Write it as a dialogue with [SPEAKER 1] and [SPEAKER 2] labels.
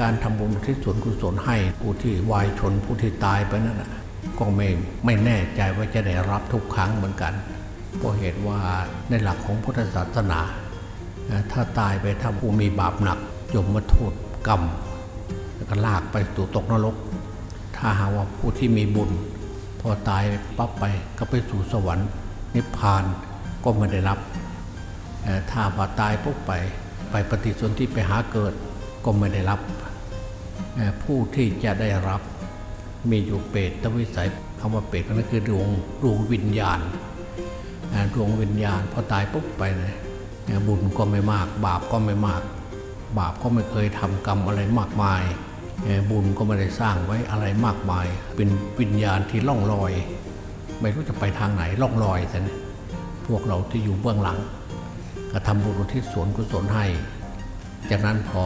[SPEAKER 1] การทำบุญที่ส่วนกุศลให้ผู้ที่วายชนผู้ที่ตายไปนั่นก็ไม่ไม่แน่ใจว่าจะได้รับทุกครั้งเหมือนกันเพราะเหตุว่าในหลักของพุทธศาสนา ถ้าตายไปถ้าผู้มีบาปหนักยมมาโทษกรรมแล้วก็ลากไปสู่ตกนรก ถ้าหากว่าผู้ที่มีบุญ พอตายปั๊บไปก็ไปสู่สวรรค์ นิพพานก็ไม่ได้รับ ถ้าพอตายปุ๊บไปไปปฏิสนธิไปหาเกิด ก็ไม่ได้รับ ผู้ที่จะได้รับมีอยู่เปรตวิสัยคำว่าเปรตก็นั่นคือดวงดวงวิญญาณดวงวิญญาณพอตายปุ๊บไปเนี่ยบุญก็ไม่มาก บาปก็ไม่มาก บาปก็ไม่เคยทำกรรมอะไรมากมาย บุญก็ไม่ได้สร้างไว้อะไรมากมาย เป็นวิญญาณที่ล่องลอย ไม่รู้จะไปทางไหนล่องลอยแต่เนี่ยพวกเราที่อยู่เบื้องหลัง ก็ทำบุญที่สวนกุศลให้ จากนั้นพอ